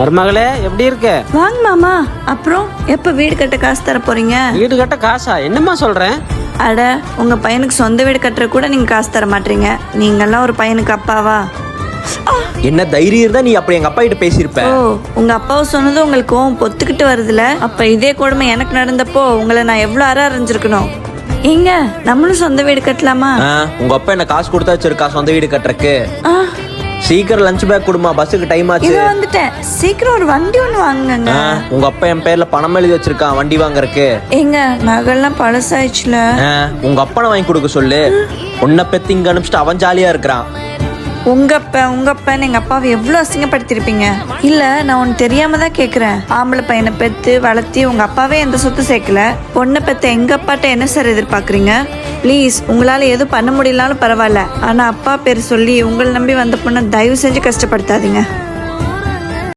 மருமகளே எப்படி இருக்க? வாங்க மாமா. அப்புறம் எப்ப வீடு கட்ட காசு தர போறீங்க? வீடு கட்ட காசா? என்னம்மா சொல்றேன்? அட உங்க பையனுக்கு சொந்த வீடு கட்டுற கூட நீங்க காசு தர மாட்டீங்க. நீங்கெல்லாம் ஒரு பையனுக்கு அப்பாவா? என்ன தைரியம் இருந்தா நீ அப்படி எங்க அப்பா கிட்ட பேசியிருப்ப? ஓ உங்க அப்பாவை சொன்னது உங்களுக்கு கோவம் பொத்துக்கிட்டு வருதுல? அப்ப இதே கொடுமை எனக்கு நடந்தப்போ உங்களை நான் எவ்வளவு அற அரைஞ்சிருக்கணும் ஏங்க நம்மளும் சொந்த வீடு கட்டலாமா? உங்க அப்பா என்ன காசு கொடுத்தா வச்சிருக்கா சொந்த வீடு கட்டுறக்கு? ஆ, சீக்கிரம் லஞ்ச் பேக் கொடுமா பஸ்ஸுக்கு டைம் ஆச்சு. இதோ வந்துட்டேன். சீக்கிரம் ஒரு வண்டி ஒண்ணு வாங்குங்க உங்க அப்பா என் பேர்ல பணம் எழுதி வச்சிருக்கான் வண்டி வாங்குறக்கு ஏங்க நகைலாம் பழசாயிடுச்சுல. உங்க அப்பனை வாங்கி கொடுக்க சொல்லு. உன்னை பெத்து இங்க அனுப்பிச்சிட்டு அவன் ஜாலியா இருக்கிறான். உங்க அப்பா உங்க எங்க அப்பாவை எவ்வளவு அசிங்கப்படுத்திருப்பீங்க இல்ல நான் உன் தெரியாம தான் கேக்குறேன். ஆம்பளை பையனை பெத்து வளர்த்தி உங்க அப்பாவே எந்த சொத்து சேர்க்கல? பொண்ணை பெத்த எங்க அப்பாட்ட என்ன சார் எதிர்பார்க்குறீங்க? ப்ளீஸ் உங்களால் எதுவும் பண்ண முடியலனாலும் பரவாயில்ல. ஆனால் அப்பா பேர் சொல்லி உங்களை நம்பி வந்த பொண்ணை தயவு செஞ்சு கஷ்டப்படுத்தாதீங்க.